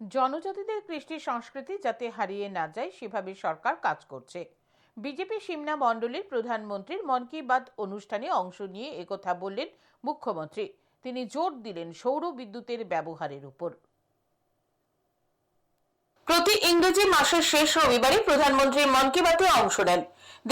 জনজাতিদের কৃষ্টি সংস্কৃতি যাতে হারিয়ে না যায়, সেভাবে সরকার কাজ করছে। বিজেপি সিমনা মণ্ডলের প্রধানমন্ত্রীর মন কি বাত অনুষ্ঠানে অংশ নিয়ে একথা বললেন মুখ্যমন্ত্রী। তিনি জোর দিলেন সৌর বিদ্যুতের ব্যবহারের উপর। প্রতি ইংরেজি মাসের শেষ রবিবারে প্রধানমন্ত্রী মন কি বাতে অংশ নেন।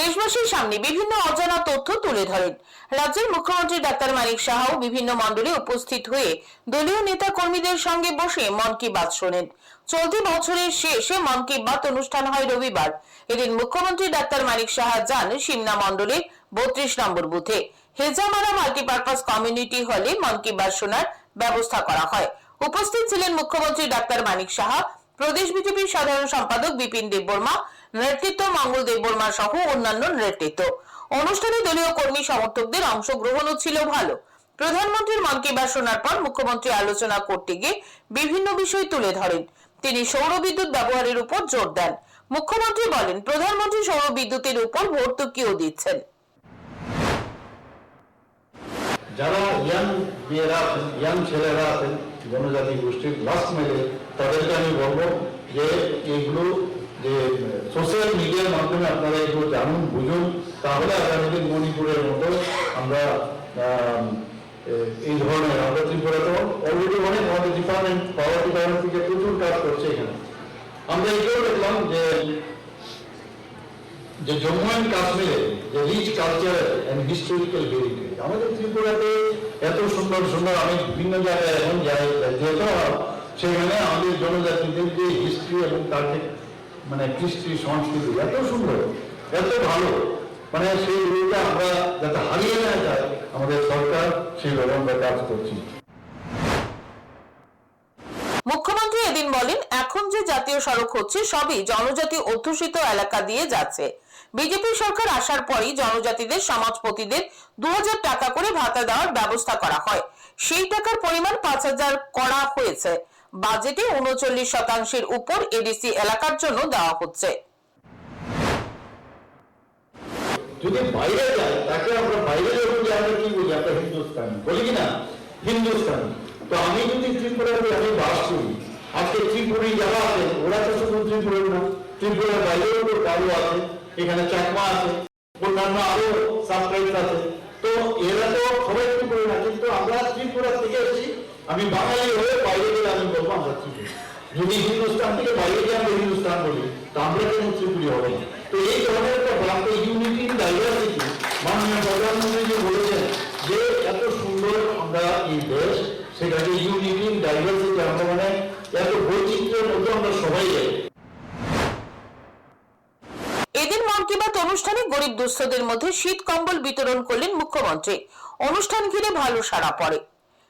দেশবাসীর সামনে বিভিন্ন অজানা তথ্য তুলে ধরেন। রাজ্যের মুখ্যমন্ত্রী ডাক্তার মানিক সাহাও বিভিন্ন মণ্ডলে উপস্থিত হয়ে দলীয় নেতা কর্মীদের সঙ্গে বসে মন কি বাত শোনেন। চলতি বছরের শেষে মন কি বাত অনুষ্ঠান হয় রবিবার। এদিন মুখ্যমন্ত্রী ডাক্তার মানিক সাহা যান সিমনা মণ্ডলের বত্রিশ নম্বর বুথে। হেজামারা মাল্টিপারপাস কমিউনিটি হলে মন কি বাত শোনার ব্যবস্থা করা হয়। উপস্থিত ছিলেন মুখ্যমন্ত্রী ডাক্তার মানিক সাহা প্রদেশ বিজেপির সাধারণ সম্পাদক বিপিন দেববর্মা, নেতৃত্ব মঙ্গল দেববর্মা সহ অন্যান্য নেতৃত্ব। অনুষ্ঠানে দলীয় কর্মী সমর্থকদের অংশগ্রহণও ছিল ভালো। প্রধানমন্ত্রীর মন কি বাত শোনার পর মুখ্যমন্ত্রী আলোচনা করতে গিয়ে বিভিন্ন বিষয় তুলে ধরেন। তিনি সৌর বিদ্যুৎ ব্যবহারের উপর জোর দেন। মুখ্যমন্ত্রী বলেন, প্রধানমন্ত্রী সৌর বিদ্যুতের উপর ভর্তুকিও দিচ্ছেন। যারা ইয়াং মেয়েরা ইয়াং ছেলেরা আছেন, জনজাতি গোষ্ঠীর লাস্ট মেলে তাদেরকে আমি বলব যে এইগুলো যে সোশ্যাল মিডিয়ার মাধ্যমে আপনারা এগুলো জানুন, বুঝুন, তাহলে আগামী দিন মণিপুরের মতো আমরা এই ধরনের আমরা ত্রিপুরাতে অলরেডি অনেক আমাদের ডিপার্টমেন্ট পাওয়ার ডিপার্টমেন্ট থেকে প্রচুর কাজ করছে এখানে। আমরা এটাও দেখলাম যে যে জম্মু অ্যান্ড কাশ্মীরে যে rich culture and historical heritage আমাদের ত্রিপুরাতে এত সুন্দর সুন্দর, আমি বিভিন্ন জায়গায় এখন যাই যেতে সেখানে আমাদের জনজাতিদের যে হিস্ট্রি এবং যে মানে কৃষ্টি, সংস্কৃতি এত সুন্দর, এত ভালো। মানে সেই রূপটা আমরা যাতে হারিয়ে না যায় আমাদের সরকার সেইভাবে আমরা কাজ করছি। মুখ্যমন্ত্রী এদিন বলেন, এখন যে জাতীয় সড়ক হচ্ছে, সবই জনজাতি অধ্যুষিত এলাকা দিয়ে যাচ্ছে। বিজেপি সরকার আসার পরই জনজাতিদের, সমাজপতিদের দু হাজার টাকা করে ভাতা দেওয়ার ব্যবস্থা করা হয়। সেই টাকার পরিমাণ পাঁচ হাজার করা হয়েছে। বাজেটে উনচল্লিশ শতাংশের উপর এডিসি এলাকার জন্য দেওয়া হচ্ছে। যদি বাইরে যায়, তাকে আমরা বাইরে আমরা কি বলি? আমরা হিন্দুস্তানি। বলি কি না? হিন্দুস্তানি। তো আমি যদি আমি বাস করি, আজকে ত্রিপুরি যারা আছে, ওরা তো শুধু না ত্রিপুরার বাইরেও তো কারও আছে, এখানে চাকমা আছে, অন্যান্য আরও আছে। তো এরা তো সবাই না, কিন্তু আমরা আমি বাঙালি হয়ে বাইরে গেলে আমি বলব আমরা ত্রিপুরি যদি হিন্দুস্তান থেকে বাইরে গিয়ে আমরা হিন্দুস্তান বলি, তা আমরা কেন ত্রিপুরি হবে? না তো এই ধরনের একটা বাক্য ইউনিটি ডাইভার্সিটি মাননীয় প্রধানমন্ত্রী যে বলেছেন যে এত সুন্দর আমরা এই দেশ, সেটাকে ইউনিটি ডাইভার্সিটি আমরা মানে এত বৈচিত্র্যের মধ্যে আমরা সবাই যাই। কি অনুষ্ঠানে গরিব দুস্থদের মধ্যে শীত কম্বল বিতরণ করলেন মুখ্যমন্ত্রী। অনুষ্ঠান ঘিরে ভালো সাড়া পড়ে।